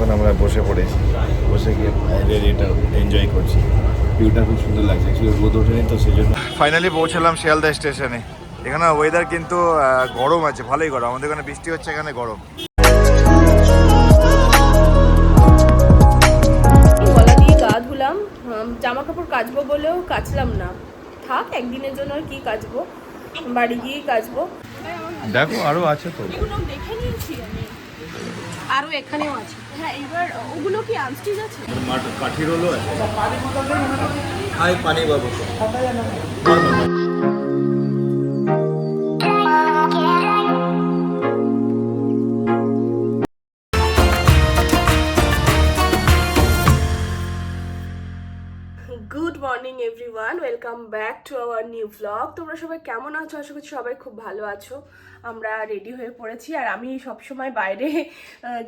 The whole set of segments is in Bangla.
এখন আমরা বসে পড়েছি। বসে গিয়ে বাইরের এটা এনজয় করছি। ভিউটা খুব সুন্দর লাগছে। অ্যাকচুয়ালি রোদ ওঠেনি তো সেই জন্য ফাইনালি পৌঁছালাম শিয়ালদা স্টেশনে এখানে ওয়েদার কিন্তু গরম আছে ভালোই গরম। আমাদের এখানে বৃষ্টি হচ্ছে এখানে গরম। গলা দিয়ে গা ধুলাম। জামা কাপড় কাচবো বলেও কাচলাম না। থাক একদিনের জন্য আর কি কাচবো? বাড়ি গিয়েই কাচবো। দেখো আরও আছে তো এগুলো দেখে নিয়েছি আমি আরও এখানেও আছে। হ্যাঁ এবার ওগুলো কি আনস্টিচ আছে? কাঠি রোলও আছে। হাই পানি বাবু। Welcome back to our new vlog তোমরা সবাই কেমন আছো? আশা করছি সবাই খুব ভালো আছো। আমরা রেডি হয়ে পড়েছি আর আমি সবসময় বাইরে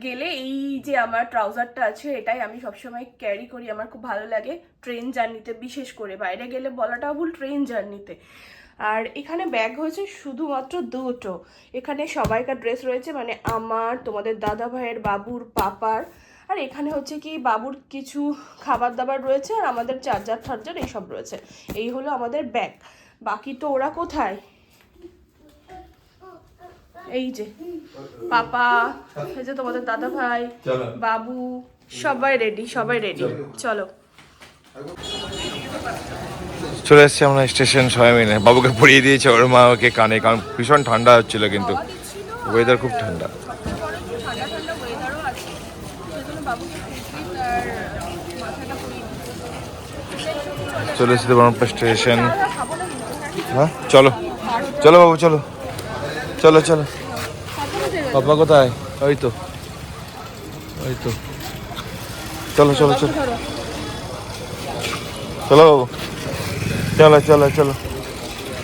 গেলে এই যে আমার ট্রাউজারটা আছে, এটাই আমি সবসময় ক্যারি করি। আমার খুব ভালো লাগে ট্রেন জার্নিতে বিশেষ করে বাইরে গেলে বলাটাও ভুল ট্রেন জার্নিতে আর এখানে ব্যাগ হয়েছে শুধুমাত্র দুটো। এখানে সবাইকার ড্রেস রয়েছে মানে আমার, তোমাদের দাদা ভাইয়ের বাবুর, পাপার। আর এখানে হচ্ছে কি বাবুর কিছু খাবার দাবার রয়েছে আর আমাদের চার্জার টার্জার এইসব রয়েছে। এই হলো আমাদের ব্যাগ। বাকি তো ওরা কোথায়? এই যে পাপা এই যে তোমাদের দাদা ভাই বাবু সবাই রেডি সবাই রেডি চলো। চলে। এসেছি আমরা স্টেশন সবাই মিলে। বাবুকে পড়িয়ে দিয়েছে ওর মা ওকে কানে কারণ ভীষণ ঠান্ডা হচ্ছিল কিন্তু। ওয়েদার খুব ঠান্ডা ঠান্ডা ঠান্ডা ওয়েদারও আছে সেজন্য বাবুকে কুর্তি আর মাথাটা পরিয়ে দিচ্ছি। চলে এসেছি ব্রহ্মপুর স্টেশন হ্যাঁ? চলো। চলো বাবু চলো। চলো চলো। পাপা কোথায়? ওই তো। ওই তো। চলো চলো চলো। চলো বাবু। চলো চলো চলো।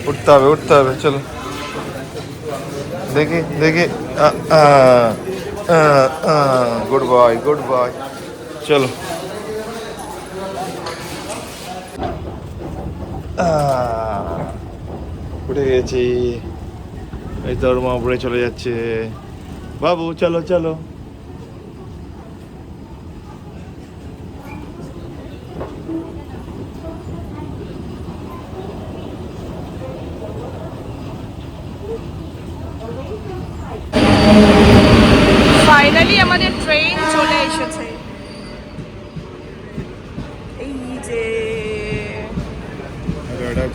উঠতে হবে উঠতে হবে। চলো। দেখি দেখি। গুড বয় গুড বয় চলো। উঠে গেছি। এই তো ওর মা উপরে চলে যাচ্ছে। বাবু, চলো চলো। ফাইনালি আমাদের ট্রেন চলে এসেছে। এই যে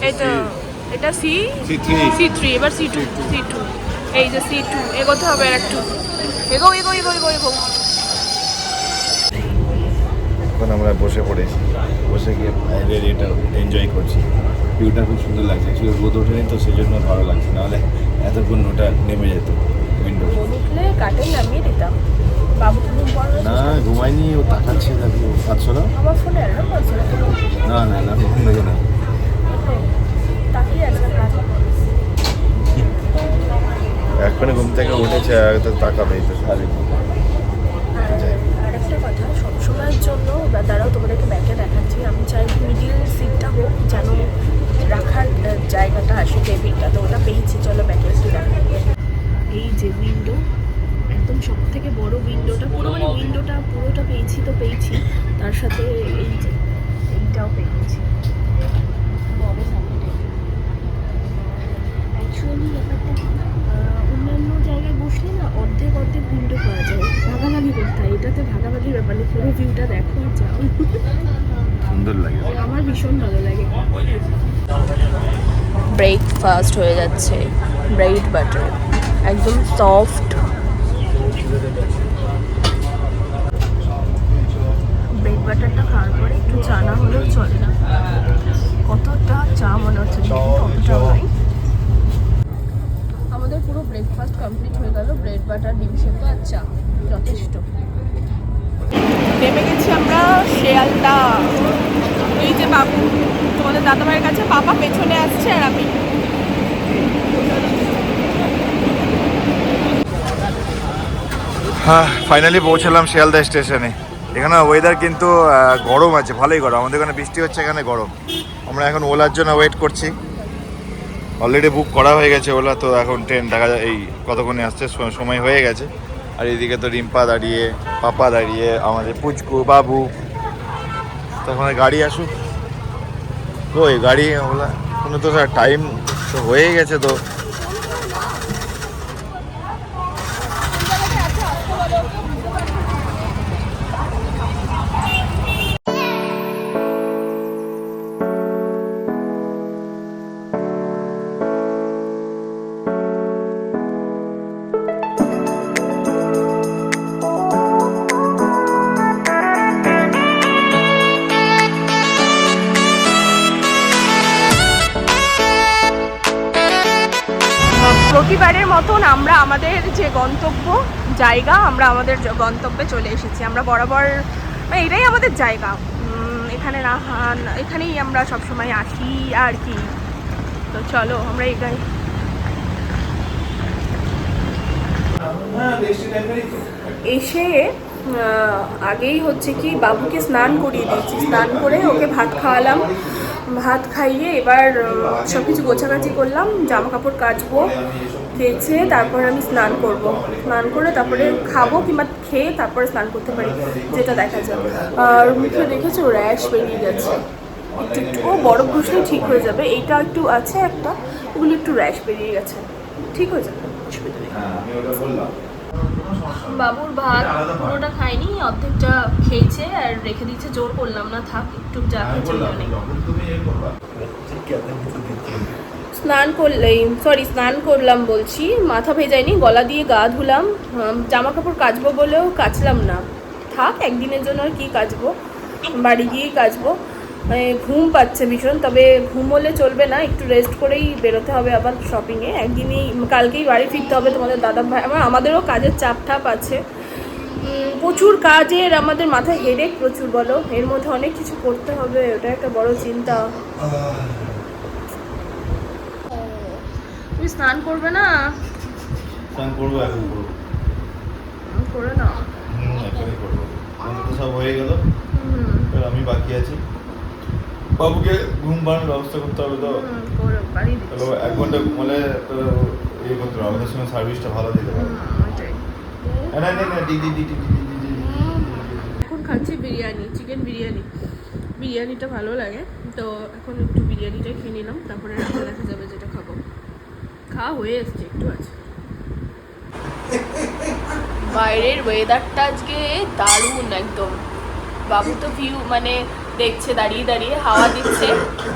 এটা এটা সি। সি? থ্রি। এবার সি টু সি টু। এই যে সি টু এগোতে হবে আর একটু এগো এগো এগো এগো এগো। এখন আমরা বসে পড়েছি। বসে গিয়ে বাইরের এটা এনজয় করছি। ভিউটা খুব সুন্দর লাগছে। অ্যাকচুয়ালি রোদ ওঠেনি তো সেই জন্য ভালো লাগছে। নাহলে এতক্ষণ ওটা নেমে যেত উইন্ডো কাটে নামিয়ে দিতাম। না ঘুমাইনি ও তাকাচ্ছে দেখো। পাচ্ছ না না না না না ঘুম না। এক্ষুনি ঘুম থেকে উঠেছে তো তাকাবেই তো সারি কথা সবসময়ের জন্য দাঁড়াও তোমাদেরকে ব্যাগে দেখাচ্ছি। আমি চাই মিডিল সিটটা হোক যেন রাখার জায়গাটা আসে টেবিলটা তো ওটা পেয়েছি চলো ব্যাগে একটু দেখা এই যে উইন্ডো একদম সব থেকে বড় উইন্ডোটা পুরো মানে উইন্ডোটা পুরোটা পেয়েছি তো পেয়েছি। তার সাথে এই যে এইটাও পেয়েছি বড় সামনে অ্যাকচুয়ালি ব্যাপারটা কি, আহ, অন্যান্য জায়গায় বসলে না অর্ধেক অর্ধেক উইন্ডো পাওয়া যায় ভাগাভাগি করতে ভাগাভাগির ব্যাপার নেই পুরো ভিউটা দেখো আর যাও। সুন্দর লাগে। আমার ভীষণ ভালো লাগে। ব্রেকফাস্ট হয়ে যাচ্ছে ব্রেড বাটার একদম সফট ব্রেড বাটারটা খাওয়ার পরে একটু চা না হলেও চলে না কতটা চা মনে হচ্ছে দেখি কতটা হয় আমাদের পুরো ব্রেকফাস্ট কমপ্লিট হয়ে গেল ব্রেড বাটার ডিম সেদ্ধ আর চা যথেষ্ট নেমে গেছি আমরা শেয়ালদা এই যে বাবু তোমাদের দাদা কাছে বাবা পেছনে আসছে আর আমি। হ্যাঁ ফাইনালি পৌঁছালাম শিয়ালদা স্টেশনে এখানে ওয়েদার কিন্তু গরম আছে, ভালোই গরম। আমাদের এখানে বৃষ্টি হচ্ছে, এখানে গরম। আমরা এখন ওলার জন্য ওয়েট করছি। অলরেডি বুক করা হয়ে গেছে ওলা, তো এখন ট্রেন দেখা যায়, এই কতক্ষণে আসছে সময় হয়ে গেছে। আর এদিকে তো রিম্পা দাঁড়িয়ে, পাপা দাঁড়িয়ে, আমাদের পুচকু, বাবু। তখন গাড়ি আসুক। ওই গাড়ি ওগুলা কোনো তো স্যার টাইম তো হয়ে গেছে তো। প্রতিবারের মতন আমরা আমাদের যে গন্তব্য জায়গা আমরা আমাদের গন্তব্যে চলে এসেছি। আমরা বরাবর মানে এটাই আমাদের জায়গা। এখানে রাহান এখানেই আমরা সবসময় আসি আর কি। তো চলো আমরা এগাই এসে আগেই হচ্ছে কি বাবুকে স্নান করিয়ে দিয়েছি। স্নান করে ওকে ভাত খাওয়ালাম। ভাত খাইয়ে এবার সব কিছু গোছাগাছি করলাম জামা কাপড় কাচবো, কেচে তারপর আমি স্নান করব। স্নান করে তারপরে খাব কিংবা খেয়ে তারপরে স্নান করতে পারি, যেটা দেখা যাবে আর মুখে দেখেছ, র্যাশ বেরিয়ে গেছে। একটু একটু, ও বরফ ঘুষলেই ঠিক হয়ে যাবে। এইটা একটু আছে একটা, ওগুলো একটু র্যাশ বেরিয়ে গেছে। ঠিক হয়ে যাবে, অসুবিধা নেই। বাবুর ভাত পুরোটা খাইনি অর্ধেকটা খেয়েছে আর রেখে দিয়েছে জোর করলাম না থাক একটু যা খেয়েছে নিয়ে নে। স্নান করলেই সরি স্নান করলাম বলছি মাথা ভেজাইনি গলা দিয়ে গা ধুলাম জামা কাপড় কাচবো বলেও কাচলাম না। থাক একদিনের জন্য আর কি কাচবো? বাড়ি গিয়েই কাচবো। মানে ঘুম পাচ্ছে ভীষণ তবে ঘুম হলে চলবে না একটু রেস্ট করেই বেরোতে হবে আবার শপিংয়ে একদিনই কালকেই বাড়ি ফিরতে হবে তোমাদের দাদা ভাই আমার আমাদেরও কাজের চাপ টাপ আছে। প্রচুর কাজের আমাদের মাথায় হেডেক প্রচুর বলো এর মধ্যে অনেক কিছু করতে হবে ওটা একটা বড় চিন্তা। তুমি স্নান করবে না? স্নান করব এখন করব। করে না হুম করব। সব হয়ে গেল। আমি বাকি আছি। বাবুকে ঘুম পাড়ানোর ব্যবস্থা করতে হবে তো এক ঘণ্টা ঘুমালে ইয়ে করতে হবে আমাদের সঙ্গে সার্ভিসটা ভালো দিতে পারবে এখন খাচ্ছি বিরিয়ানি চিকেন বিরিয়ানি বিরিয়ানিটা ভালো লাগে তো এখন একটু বিরিয়ানিটা খেয়ে নিলাম তারপরে রাতে দেখা যাবে যেটা খাব খাওয়া হয়ে এসছে একটু আছে বাইরের ওয়েদারটা আজকে দারুণ একদম বাবু তো ভিউ মানে দেখছে দাঁড়িয়ে দাঁড়িয়ে হাওয়া দিচ্ছে।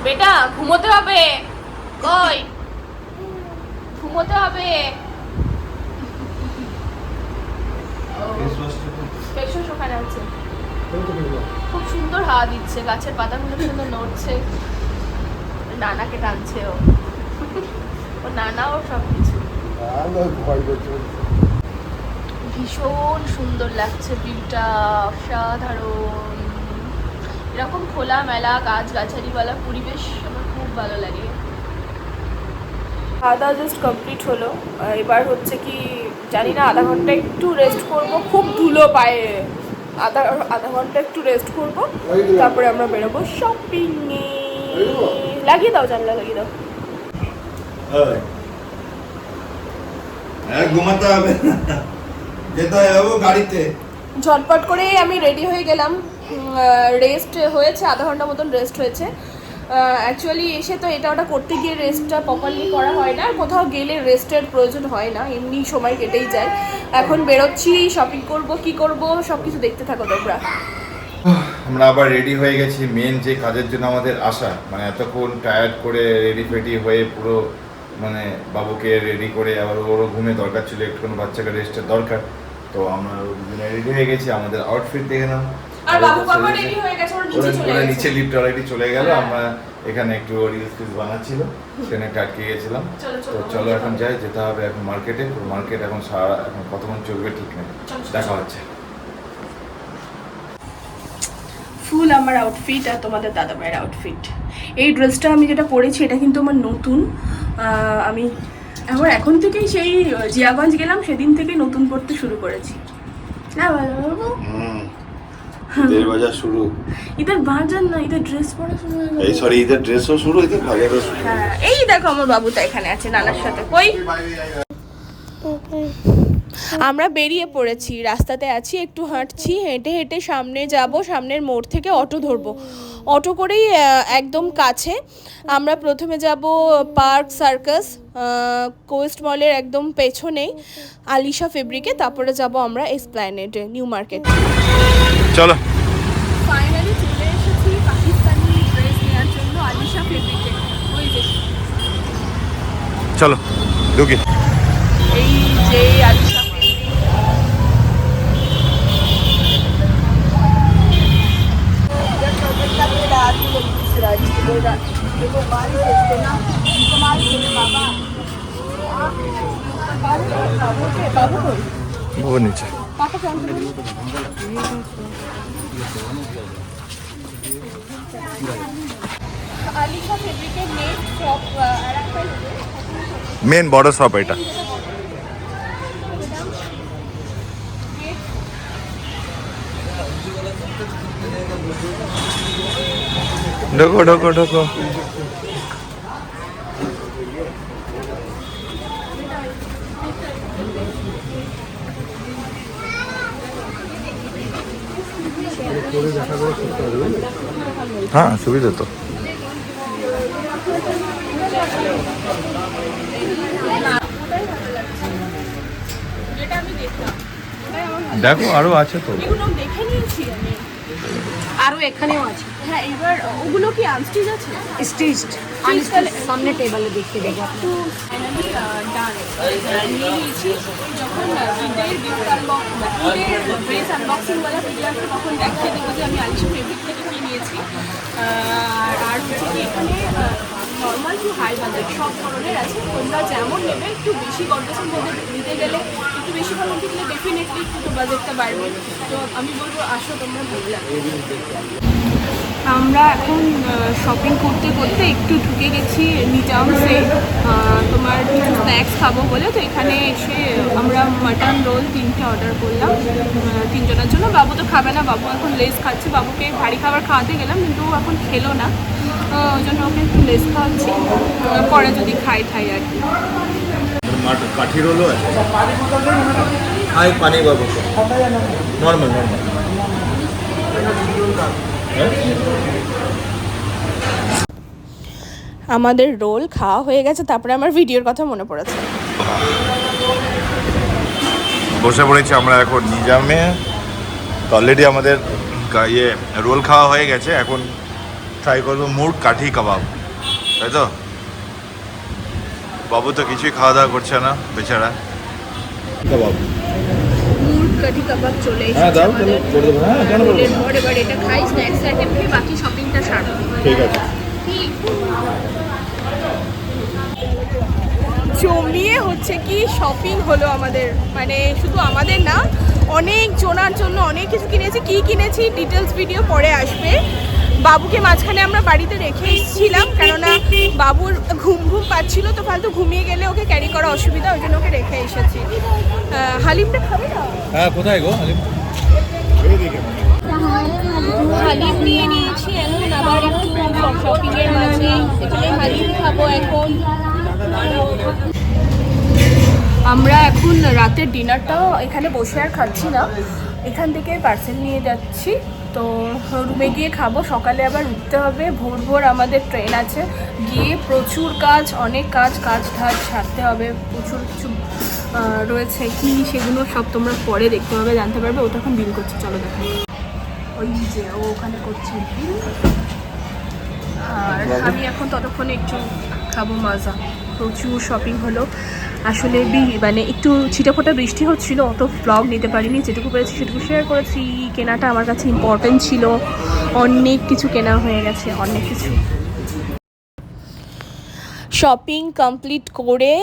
বেটা ঘুমোতে হবে। কই? ঘুমোতে হবে। ওখানে আছে। খুব সুন্দর হাওয়া দিচ্ছে গাছের পাতাগুলো সুন্দর নড়ছে। নানাকে টানছে ও। ও নানা ও সব কিছু ভীষণ সুন্দর লাগছে ভিউটা অসাধারণ। এরকম খোলা মেলা গাছ গাছালিওয়ালা পরিবেশ আমার খুব ভালো লাগে। খাওয়া দাওয়া জাস্ট কমপ্লিট হলো। এবার হচ্ছে কি জানি না আধা ঘণ্টা একটু রেস্ট করব। খুব ধুলো পায়ে। আধা আধা ঘণ্টা একটু রেস্ট করব। তারপরে আমরা বেরোবো শপিং লাগিয়ে দাও জানলা লাগিয়ে দাও। হ্যাঁ ঘুমাতে হবে। যেতে হবে গাড়িতে। ঝটপট করে আমি রেডি হয়ে গেলাম। রেস্ট হয়েছে, আধা ঘণ্টা মতন রেস্ট হয়েছে। অ্যাকচুয়ালি এসে তো এটা ওটা করতে গিয়ে রেস্টটা প্রপারলি করা হয় না। কোথাও গেলে রেস্টের প্রয়োজন হয় না, এমনি সময় কেটেই যায়। এখন বেরোচ্ছি শপিং করব, কি করব সব কিছু দেখতে থাকো তোমরা। আমরা আবার রেডি হয়ে গেছি মেন যে কাজের জন্য আমাদের আসা মানে এতক্ষণ টায়ার্ড করে রেডি ফেডি হয়ে পুরো মানে বাবুকে রেডি করে আবার ওরও ঘুমে দরকার ছিল, একটুখানি বাচ্চাকে রেস্টের দরকার। তো আমরা রেডি হয়ে গেছি, আমাদের আউটফিট দেখে নাও। আর বাবু বাবা রেডি হয়ে গেছে ওর নিচে চলে গেছে। নিচে লিফট অলরেডি চলে গেল। হ্যাঁ। আমরা এখানে একটু রিলস ফিলস বানাচ্ছিল। সেখানে একটু আটকে গেছিলাম। তো চলো এখন যাই যেতে হবে এখন মার্কেটে মার্কেট এখন সারা এখন কতক্ষণ চলবে ঠিক নেই। দেখা হচ্ছে। ফুল আমার আউটফিট আর তোমাদের দাদা ভাইয়ের আউটফিট এই ড্রেসটা আমি যেটা পরেছি এটা কিন্তু আমার নতুন। আমি আমার এখন থেকেই সেই জিয়াগঞ্জ গেলাম সেদিন থেকে নতুন পড়তে শুরু করেছি। না ভালো ঈদের বাজার শুরু। ঈদের বাজার না ঈদের ড্রেস পরা শুরু হয়ে এই সরি ঈদের ড্রেসও শুরু ঈদের বাজারও শুরু। হ্যাঁ এই দেখো আমার বাবুটা এখানে আছে নানার সাথে। কই? আমরা বেরিয়ে পড়েছি রাস্তাতে আছি একটু হাঁটছি হেঁটে হেঁটে সামনে যাব সামনের মোড় থেকে অটো ধরবো। অটো করেই একদম কাছে। আমরা প্রথমে যাব পার্ক সার্কাস কোয়েস্ট মলের একদম পেছনেই আলিশা ফেব্রিকে তারপরে যাব আমরা এসপ্ল্যানেডে নিউ মার্কেট। চলো। ফাইনালি চলে এসেছি পাকিস্তানি ড্রেস নেওয়ার জন্য আলিশা ফেব্রিকে ওই যে। চলো ঢুকি। এই যে আলিশা ফেব্রিক ভুবন নিচে আলিশা ফেব্রিকের নেট টপ আর একটা মেন বড় শপ এটা ঢোকো ঢোকো ঢোকো হ্যাঁ সুবিধা তো। দেখো আরও আছে তো। দেখে নিয়েছি আমি। আরও এখানেও আছে। হ্যাঁ এবার ওগুলো কি আনস্টিচ আছে? স্টিচড তাহলে- সামনে টেবিলে দেখিয়ে দেবো একটু ফাইনালি ডান নিয়ে নিয়েছি। যখন ঈদের গিফট আনবক্স ঈদের ড্রেস আনবক্সিং বলা ভিডিও আসবে তখন দেখিয়ে দেবো যে আমি আলিশা ফেব্রিক থেকে কী নিয়েছি আর আর হচ্ছে কি এখানে নর্মাল টু হাই বাজেট সব ধরনের আছে, তোমরা যেমন নেবে, একটু বেশি গর্জেসের মধ্যে নিতে গেলে, একটু বেশি ভালো গেলে ডেফিনেটলি একটু বাজেটটা বাড়বে। তো আমি বলব, আসো তোমরা ভালো আমরা এখন শপিং করতে করতে একটু ঢুকে গেছি নিজামসে তোমার কিছু স্ন্যাক্স খাব বলে। তো এখানে এসে আমরা মাটন রোল তিনটে অর্ডার করলাম তিনজনের জন্য। বাবু তো খাবে না, বাবু এখন লেস খাচ্ছে। বাবুকে ভারী খাবার খাওয়াতে গেলাম, কিন্তু এখন খেলো না। ওই জন্য ওকে একটু লেস খাওয়াচ্ছি পরে যদি খাই আর কি। কাঠি রোলও আছে? হাই পানি বাবু। নর্মাল নর্মাল আমাদের রোল খাওয়া হয়ে গেছে তারপরে আমার ভিডিওর কথা মনে পড়েছে। বসে পড়েছি আমরা এখন নিজামে। অলরেডি আমাদের ইয়ে রোল খাওয়া হয়ে গেছে এখন ট্রাই করব মুড কাঠি কাবাব তাই তো? বাবু তো কিছুই খাওয়া দাওয়া করছে না বেচারা। কাবাব। মুড কাঠি কাবাব চলে হ্যাঁ এসেছে আমাদের। হ্যাঁ রোলের? এবার এটা খাই স্ন্যাক্স আইটেম খেয়ে বাকি শপিংটা সারবো। ঠিক আছে। জমিয়ে হচ্ছে কি শপিং হলো আমাদের। মানে শুধু আমাদের না অনেক জনার জন্য অনেক কিছু কিনেছি। কি কিনেছি? ডিটেলস ভিডিও পরে আসবে। বাবুকে মাঝখানে আমরা বাড়িতে রেখে এসেছিলাম কেননা বাবুর ঘুম ঘুম পাচ্ছিল তো ফালতু ঘুমিয়ে গেলে ওকে ক্যারি করা অসুবিধা ওই জন্য ওকে রেখে এসেছি। হালিমটা খাবে না? হ্যাঁ কোথায় গো হালিম? হালিম নিয়ে নিয়েছি এখন আবার একটু শপিং এর মাঝে। এখানে হালিম খাব এখন। আমরা এখন রাতের ডিনারটাও এখানে বসে আর খাচ্ছি না। এখান থেকে পার্সেল নিয়ে যাচ্ছি। তো রুমে গিয়ে খাব। সকালে আবার উঠতে হবে। ভোর ভোর আমাদের ট্রেন আছে। গিয়ে প্রচুর কাজ অনেক কাজ কাজ ধাজ সারতে হবে। প্রচুর কিছু রয়েছে কি সেগুলো সব তোমরা পরে দেখতে পাবে জানতে পারবে। ওটা এখন বিল করছে চলো দেখা ওই যে ও ওখানে করছে বিল। আর আমি এখন ততক্ষণে একটু খাব মাজা। প্রচুর শপিং হলো। আসলে মানে একটু ছিটাফোটা বৃষ্টি হচ্ছিল, অত ব্লগ নিতে পারিনি, যেটুকু পেরেছি সেটুকু শেয়ার করেছি। কেনাটা আমার কাছে ইম্পর্টেন্ট ছিল। অনেক কিছু কেনা হয়ে গেছে, অনেক কিছু। শপিং কমপ্লিট করে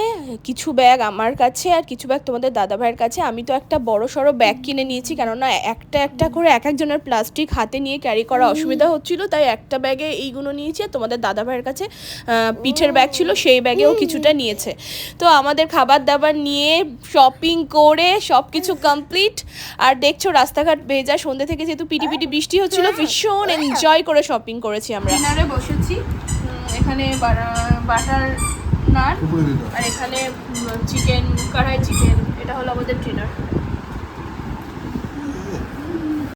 কিছু ব্যাগ আমার কাছে আর কিছু ব্যাগ তোমাদের দাদা ভাইয়ের কাছে। আমি তো একটা বড় সড়ো ব্যাগ কিনে নিয়েছি কেননা একটা একটা করে এক একজনের প্লাস্টিক হাতে নিয়ে ক্যারি করা অসুবিধা হচ্ছিল তাই একটা ব্যাগে এইগুলো নিয়েছি আর তোমাদের দাদা ভাইয়ের কাছে পিঠের ব্যাগ ছিল সেই ব্যাগেও কিছুটা নিয়েছে। তো আমাদের খাবার দাবার নিয়ে শপিং করে সব কিছু কমপ্লিট আর দেখছ রাস্তাঘাট ভেজা সন্ধ্যে থেকে যেহেতু পিটি পিটি বৃষ্টি হচ্ছিল ভীষণ এনজয় করে শপিং করেছি আমরা। বসেছি। এখানে বাটার নান আর এখানে চিকেন কড়াই চিকেন এটা হলো আমাদের ডিনার